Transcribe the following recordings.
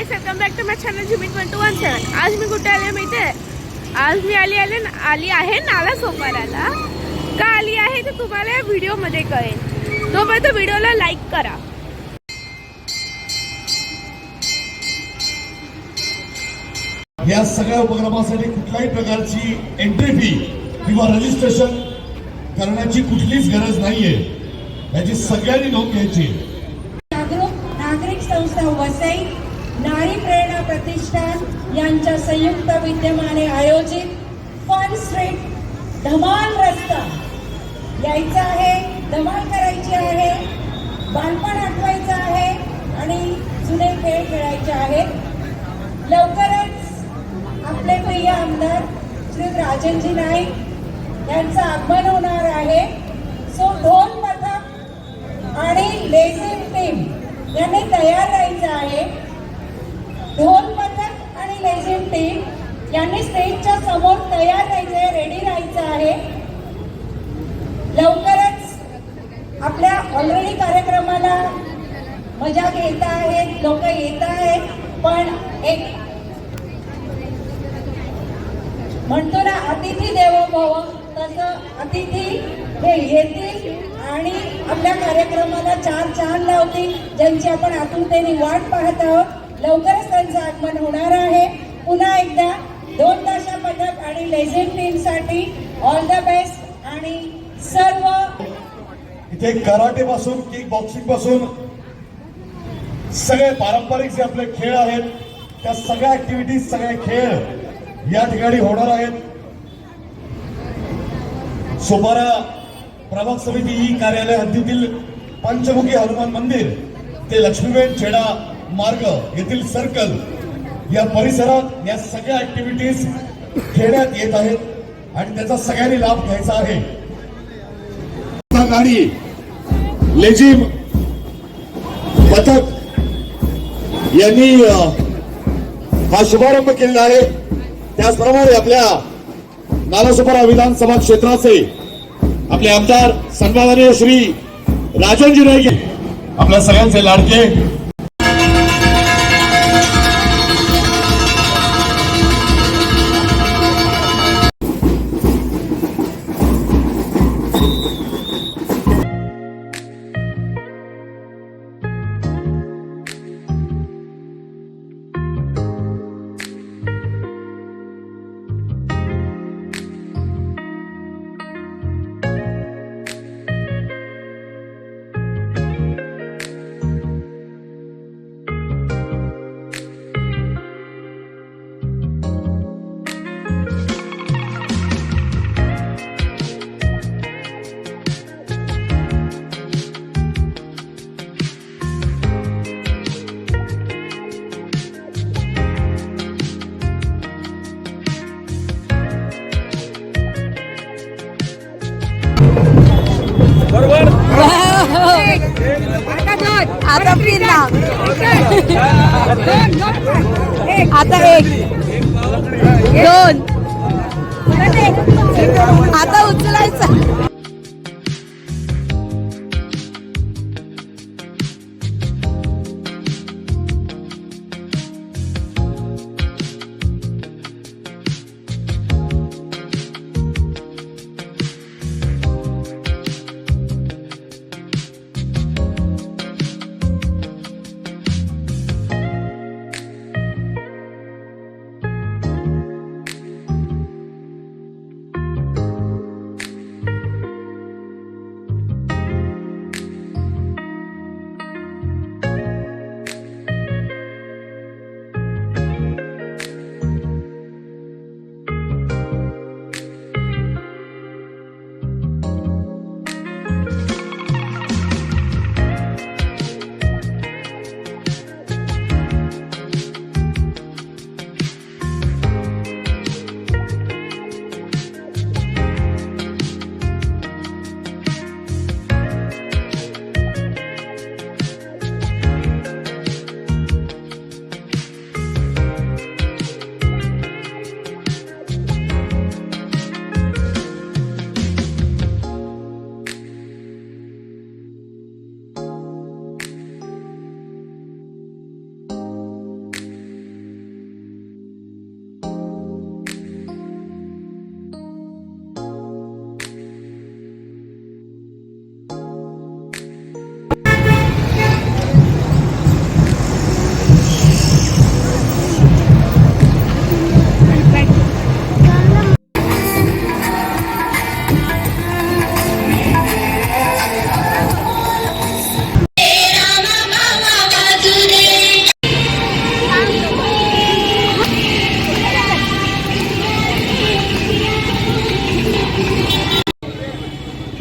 Guys welcome back to my channel Jimit one two one seven आज मी कुठे आले माहिती आहे आज मी आली आले आली आहे नाला सोपाराला का आली आहे ते तुम्हाला या व्हिडिओमध्ये कळेल. तोपर्यंत व्हिडिओला लाईक करा. या सगळ्या उपक्रमासाठी कुठल्याही प्रकारची एंट्री फी किंवा रजिस्ट्रेशन करण्याची कुठलीच गरज नाहीये. याची सगळ्यांनी नोंद घ्यायची नागरिक संस्था वसई नारी प्रेरणा प्रतिष्ठान यांच्या संयुक्त विद्यमाने आयोजित फन स्ट्रीट धमाल रस्ता. यायचा आहे धमाल करायची आहे बालपण आठवायचं आहे आणि जुने खेळ खेळायचे आहेत. लवकरच आपले प्रिय आमदार श्री राजनजी नाईक यांचं आगमन होणार आहे. सो ढोल पथक आणि लेझिम टीम यांनी तयार राहायचं आहे. ढोल पथक आणि लेझिम टीम यांनी स्टेजच्या समोर तयार राहायचंय रेडी राहायचं आहे. लवकरच आपल्या ऑलरेडी कार्यक्रमाला मजा घेत आहेत लोक येत आहेत. पण एक म्हणतो ना अतिथी देवो भव तसं अतिथी हे येतील आणि आपल्या कार्यक्रमाला चार चांद लावतील ज्यांची आपण आतुरतेने वाट पाहत आहोत. लवकरच त्यांचं आगमन होणार आहे. पुन्हा एकदा दोन ताशा पथक आणि लेझिम टीमसाठी ऑल द बेस्ट आणि सर्व इथे कराटे पासून किक बॉक्सिंगपासून सगळे पारंपरिक जे आपले खेळ आहेत त्या सगळ्या ऍक्टिव्हिटीज सगळे खेळ या ठिकाणी होणार आहेत. सुमारा प्रभाग समिती ई कार्यालय हद्दीतील पंचमुखी हनुमान मंदिर ते लक्ष्मीबेन छेडा मार्ग येथील सर्कल या परिसरात या सगळ्या ऍक्टिव्हिटीज खेळण्यात येत आहेत आणि त्याचा सगळ्यांनी लाभ घ्यायचा आहे. गाडी लेझिम पथक यांनी हा शुभारंभ केलेला आहे. त्याचप्रमाणे आपल्या नालासोपारा विधानसभा क्षेत्राचे आपले आमदार सन्माननीय श्री राजनजी नाईक. आपल्या सगळ्यांचे लाडके आता एक दोन. आता उचलायचं.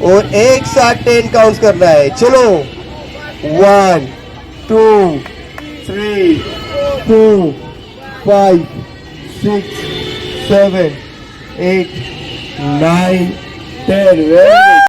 और एक साथ टेन काउंट करना है। चलो। One two three two five six seven eight nine ten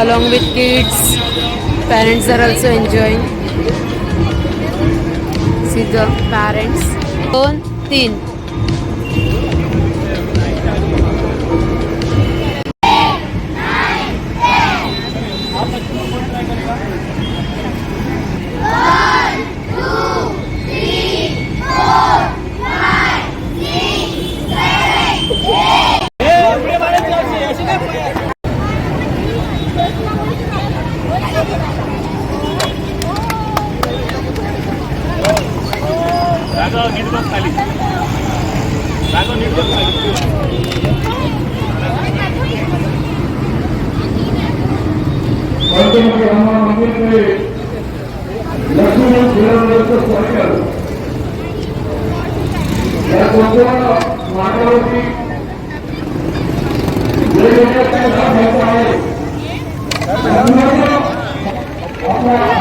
along with kids. Parents are also enjoying. See the parents दोन तीन पंचमुखी हनुमान मंदिर के लक्ष्मी जिल्हा सर्कल या संपूर्ण मार्गावरती वेगवेगळ्या काही दाखवायचं आहे त्यामुळे आपल्या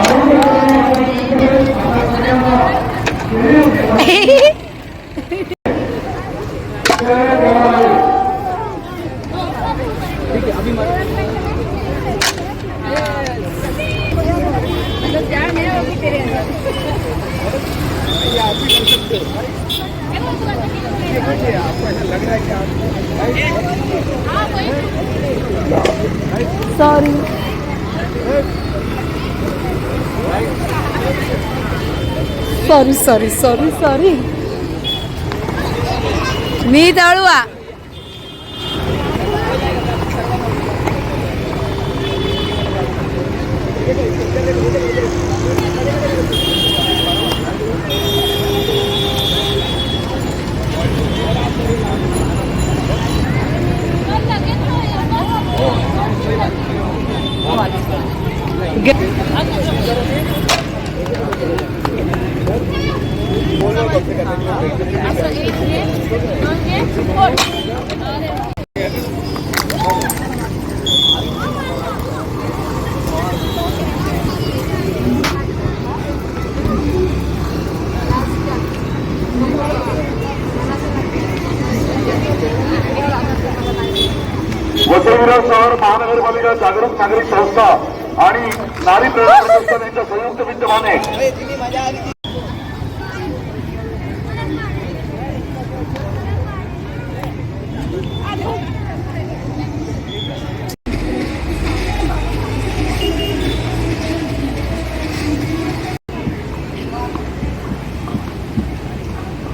sorry sorry sorry sorry sorry मी दळवा वसईविरार शहर महानगरपालिका जागरूक नागरिक संस्था आणि नारी प्रेरणा प्रतिष्ठान यांच्या संयुक्त विद्यमाने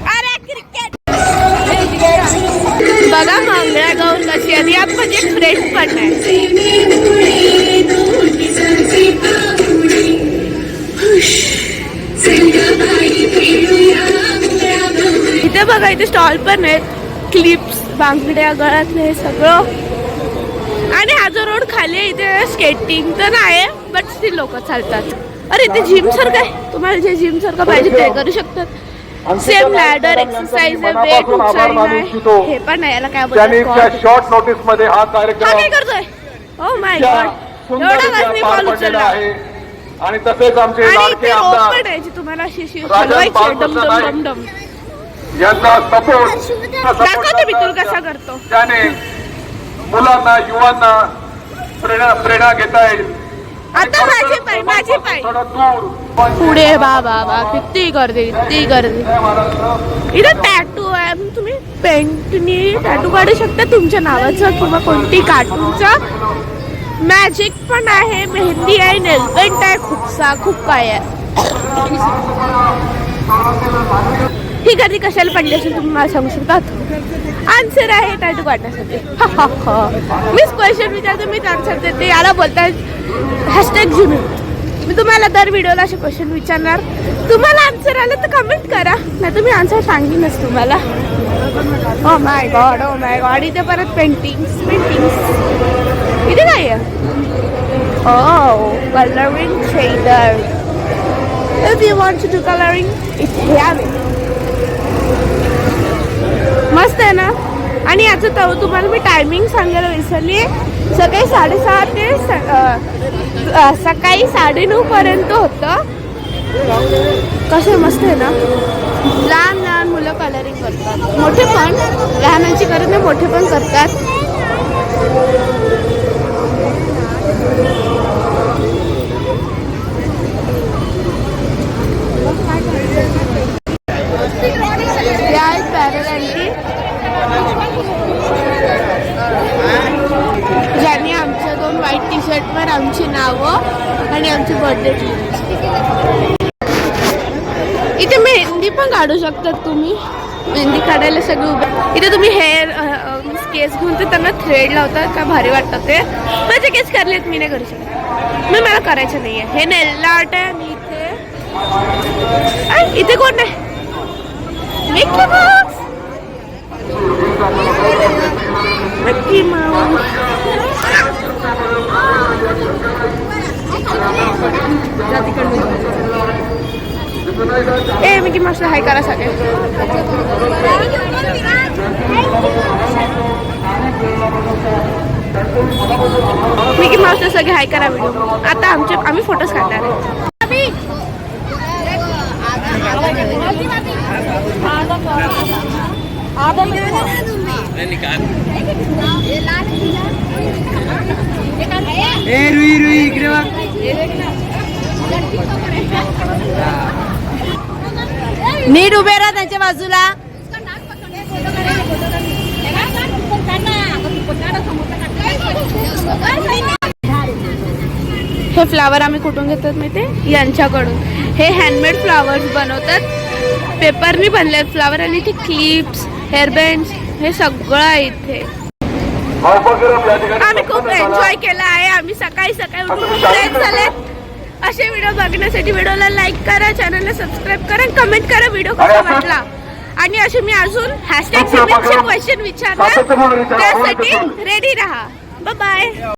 अरे क्रिकेट बघा मंगळा गाऊन कशी आहे यात म्हणजे फ्रेंड पण आहे. बघा इथे स्टॉल पण आहेत. क्लिप्स बांगड्या गळ्यातले हे सगळं. आणि हा जो रोड खाली आहे इथे स्केटिंग तर नाही बट स्टील लोक चालतात. अरे इथे जिम सारखं आहे. तुम्हाला जे जिम सारखं पाहिजे ते करू शकतात. Same ladder exercise weight. हे पण आहे याला काय बोलतात शॉर्ट नोटीसमध्ये हा कार्यक्रम काय करतोय? ओ माय गॉड एवढा उचलला. आणि तसेच आमचे लाडके आमदार तुम्हाला हलवायची आहे. डम डम डम. डम. यांचा सपोर्ट दाखवते मी तुला कसा करतो. त्याने मुलांना युवांना प्रेरणा प्रेरणा घेता येईल. आता माझी पाय माझी पाय. पुढे बा बा बा किती गर्दी किती गर्दी. इथं टॅटू आहे तुम्ही पेंटनी टॅटू काढू शकता तुमच्या नावाचं किंवा कोणती कार्टूनचं मॅजिक पण आहे मेहंदी आहे नेलपेंट आहे खूप सा खूप काय आहे. ही गर्दी कशाला पडली असेल तुम्ही मला सांगू शकतात आन्सर आहे टॅटू काढण्यासाठी हा, हा. मीच क्वेश्चन विचारते मीच आन्सर देते. याला बोलतात हॅशटॅग जिमी मी तुम्हाला दर व्हिडिओला असे क्वेश्चन विचारणार. तुम्हाला आन्सर आलं तर कमेंट करा. नाही तुम्ही आन्सर सांगेनच तुम्हाला. Oh my God oh my God इथे परत पेंटिंग्स पेंटिंग्स इथे काय आहे ओ colouring shader if you want to do colouring इथे आहे. मस्त आहे ना? आणि याचं तर तुम्हाला मी टायमिंग सांगायला विसरली सकाळी साडेसहा ते सकाळी साडेनऊ पर्यंत होतं. कसं मस्त आहे ना? लहान लहान मुलं कलरिंग करतात. मोठे पण. लहानांची करत नाही मोठे पण करतात या आहेत पॅरल ज्यांनी आमच्या दोन व्हाईट टी शर्टवर आमची नावं आणि आमची बर्थडेची इथे मेहंदी पण काढू शकतात तुम्ही. मेहंदी काढायला सगळी उभे. इथे तुम्ही हेअर केस घेऊन ते त्यांना थ्रेड लावतात का भारी वाटतं ते. माझे केस करलेत मी नाही करू शकत. मी मला करायचं नाही आहे हे नेलला आर्ट आहे मी इथे. इथे कोण आहे? मिकी माऊस ए मिकी माऊसला हाय करा सगळे मिकी माऊसला सगळे हाय करा व्हिडिओ आता आमचे आम्ही फोटोज काढणार आहे नीट उभे राहा त्यांच्या बाजूला. हे फ्लावर आम्ही कुठून घेतात माहिती यांच्याकडून. हे हँडमेड फ्लावर्स बनवतात. पेपरनी बनले फ्लावर आणि ते क्लिप्स हेअरबँड्स हे सगळं आहे इथे. आम्ही खूप झाला. एन्जॉय केला आहे. आम्ही सकाळी सकाळी उठून झालेत असे व्हिडिओ बघण्यासाठी व्हिडिओला लाईक करा चॅनलला सबस्क्राईब करा कमेंट करा व्हिडिओ कसा वाटला. आणि असे मी अजून हॅशटॅग क्वेश्चन विचारणार. त्यासाठी रेडी राहा. बाय